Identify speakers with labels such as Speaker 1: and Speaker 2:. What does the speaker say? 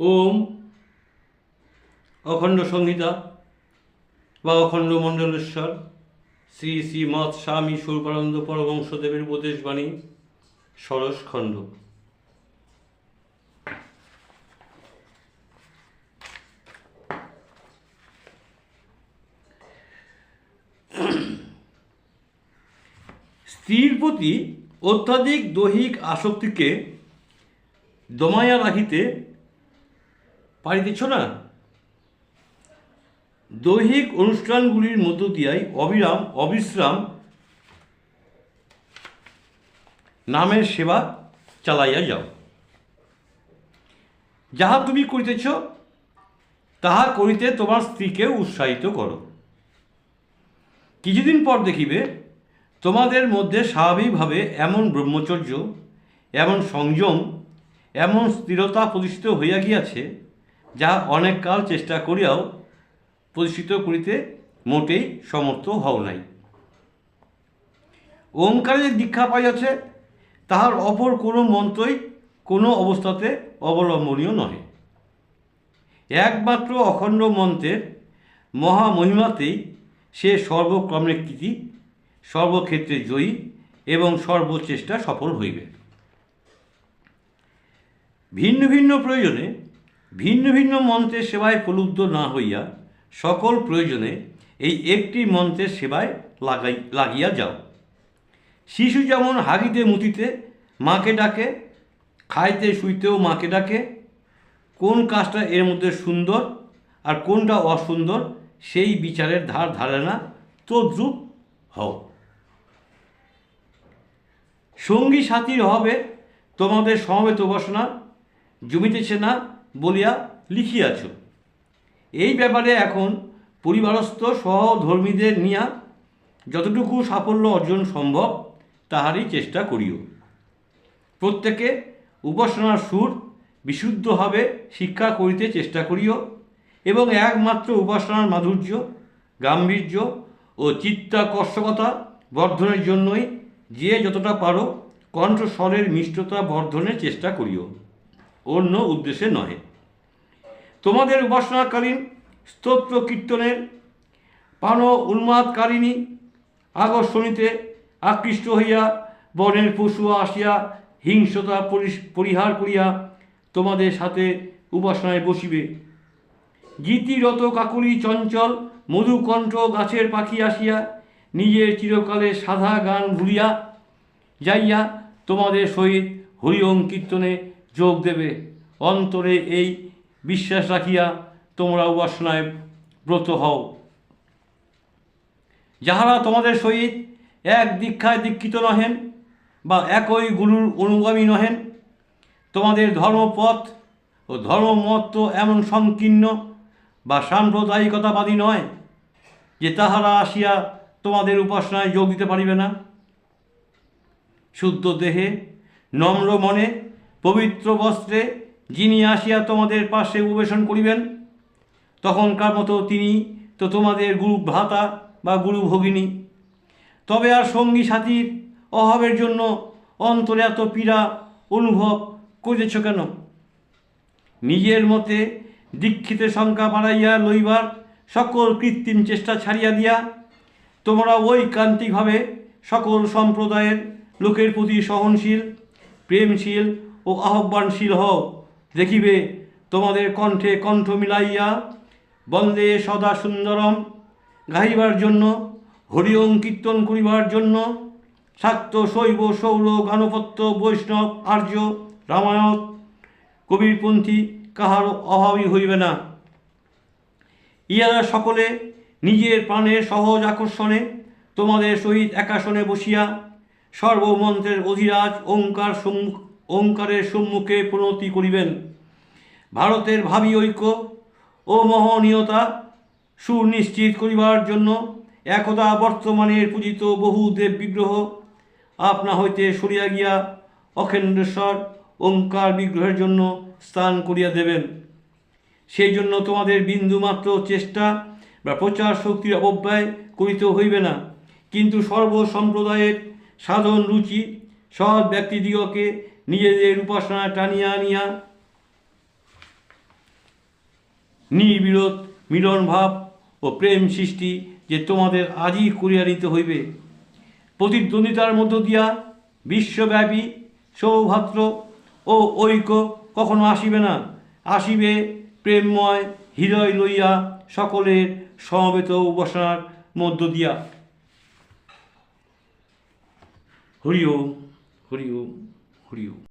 Speaker 1: ওম অখণ্ড সংহিতা বা অখণ্ড মণ্ডলেশ্বর, শ্রী শ্রী মৎ স্বামী উপদেশ বাণী ষোড়শ খণ্ড। স্ত্রীর প্রতি অত্যাধিক দৈহিক আসক্তিকে দমাইয়া রাখিতে পারিতেছ না? দৈহিক অনুষ্ঠানগুলির মধ্য দিয়াই অবিরাম, অবিশ্রাম নামের সেবা চালাইয়া যাও। যাহা তুমি করিতেছ, তাহা করিতে তোমার স্ত্রীকে উৎসাহিত করো। কিছুদিন পর দেখিবে, তোমাদের মধ্যে স্বাভাবিকভাবে এমন ব্রহ্মচর্য, এমন সংযম, এমন স্থিরতা প্রতিষ্ঠিত হইয়া গিয়াছে যা অনেক কাল চেষ্টা করিয়াও প্রতিষ্ঠিত করিতে মোটেই সমর্থ হও নাই। ওঙ্কারে যে দীক্ষা পাইয়াছে, তাহার অপর কোনো মন্ত্রই কোনো অবস্থাতে অবলম্বনীয় নহে। একমাত্র অখণ্ড মন্ত্রের মহামহিমাতেই সে সর্বক্রমের কৃতি, সর্বক্ষেত্রে জয়ী এবং সর্বচেষ্টা সফল হইবে। ভিন্ন ভিন্ন প্রয়োজনে ভিন্ন ভিন্ন মন্ত্রের সেবায় প্রলুব্ধ না হইয়া সকল প্রয়োজনে এই একটি মন্ত্রের সেবায় লাগাই, লাগিয়া যাও। শিশু যেমন হাগিতে মুতিতে মাকে ডাকে, খাইতে শুইতেও মাকে ডাকে, কোন কাজটা এর মধ্যে সুন্দর আর কোনটা অসুন্দর সেই বিচারের ধার ধারে না, তদ্রূপ হও। সঙ্গী সাথীর অভাবে তোমাদের সমবেত উপাসনা জমিতেছে না বলিয়া লিখিয়াছ। এই ব্যাপারে এখন পরিবারস্থ সহধর্মীদের নিয়া যতটুকু সাফল্য অর্জন সম্ভব, তাহারই চেষ্টা করিও। প্রত্যেকে উপাসনার সুর বিশুদ্ধভাবে শিক্ষা করিতে চেষ্টা করিও এবং একমাত্র উপাসনার মাধুর্য, গাম্ভীর্য ও চিত্তাকর্ষকতা বর্ধনের জন্যই যে যতটা পারো কণ্ঠস্বরের মিষ্টতা বর্ধনের চেষ্টা করিও। অন্য উদ্দেশ্যে নহে। তোমাদের উপাসনাকালীন স্তোত্র কীর্তনের পান উন্মাদকারিণী আকর্ষণীতে আকৃষ্ট হইয়া বনের পশু আসিয়া হিংসতা পরিহার করিয়া তোমাদের সাথে উপাসনায় বসিবে। গীতিরত কাকুলি চঞ্চল মধুকণ্ঠ গাছের পাখি আসিয়া নিজের চিরকালে সাধা গান ভুলিয়া যাইয়া তোমাদের সহিত হরিওম কীর্তনে যোগ দেবে। অন্তরে এই বিশ্বাস রাখিয়া তোমরা উপাসনায় ব্রত হও। যাহারা তোমাদের সহিত এক দীক্ষায় দীক্ষিত নহেন বা একই গুরুর অনুগামী নহেন, তোমাদের ধর্মপথ ও ধর্মমত এমন সংকীর্ণ বা সাম্প্রদায়িকতাবাদী নয় যে তাহারা আসিয়া তোমাদের উপাসনায় যোগ দিতে পারিবে না। শুদ্ধ দেহে নম্র মনে পবিত্র বস্ত্রে যিনি আসিয়া তোমাদের পাশে উপবেশন করিবেন, তখনকার মতো তিনি তো তোমাদের গুরু ভ্রাতা বা গুরু ভগিনী তবে আর সঙ্গী সাথীর অভাবের জন্য অন্তরে এত পীড়া অনুভব করিতেছ কেন? নিজের মতে দীক্ষিতের সংখ্যা বাড়াইয়া লইবার সকল কৃত্রিম চেষ্টা ছাড়িয়া দিয়া, তোমরা ঐকান্তিকভাবে সকল সম্প্রদায়ের লোকের প্রতি সহনশীল, প্রেমশীল ও আহ্বানশীল হও দেখিবে তোমাদের কণ্ঠে কণ্ঠ মিলাইয়া, বন্দে সদা সুন্দরম গাইবার জন্য হরিওম কীর্তন করিবার জন্য, শাক্ত শৈব সৌর গানপত্য বৈষ্ণব আর্য রামায়ণ, কবিরপন্থী কাহার অভাবই হইবে না। ইহারা সকলে নিজের প্রাণের সহজ আকর্ষণে তোমাদের সহিত একাসনে বসিয়া সর্বমন্ত্রের অধিরাজ, ওঙ্কার সম্মুখ ওঙ্কারের সম্মুখে প্রণতি করিবেন। ভারতের ভাবি ঐক্য ও মহনীয়তা সুনিশ্চিত করিবার জন্য একদা বর্তমানের পূজিত বহু দেব বিগ্রহ আপনা হইতে সরিয়া গিয়া অখেন্দ্রেশ্বর ওঙ্কার বিগ্রহের জন্য স্থান করিয়া দেবেন। সেই জন্য তোমাদের বিন্দুমাত্র চেষ্টা বা প্রচার শক্তির অপব্যয় করিতে হইবে না। কিন্তু সর্ব সম্প্রদায়ের সাধন রুচি সৎ ব্যক্তিদিগকে নিজেদের উপাসনা টানিয়া আনিয়া নির্বিরোধ মিলন ভাব ও প্রেম সৃষ্টি যে তোমাদের আজই করিয়া নিতে হইবে। প্রতিদ্বন্দ্বিতার মধ্য দিয়া বিশ্বব্যাপী সৌভাত্র ও ঐক্য কখনো আসিবে না। আসিবে প্রেমময় হৃদয় লইয়া সকলের সমবেত উপাসনার মধ্য দিয়া। হরি ওম। হরি ওম হরি ওম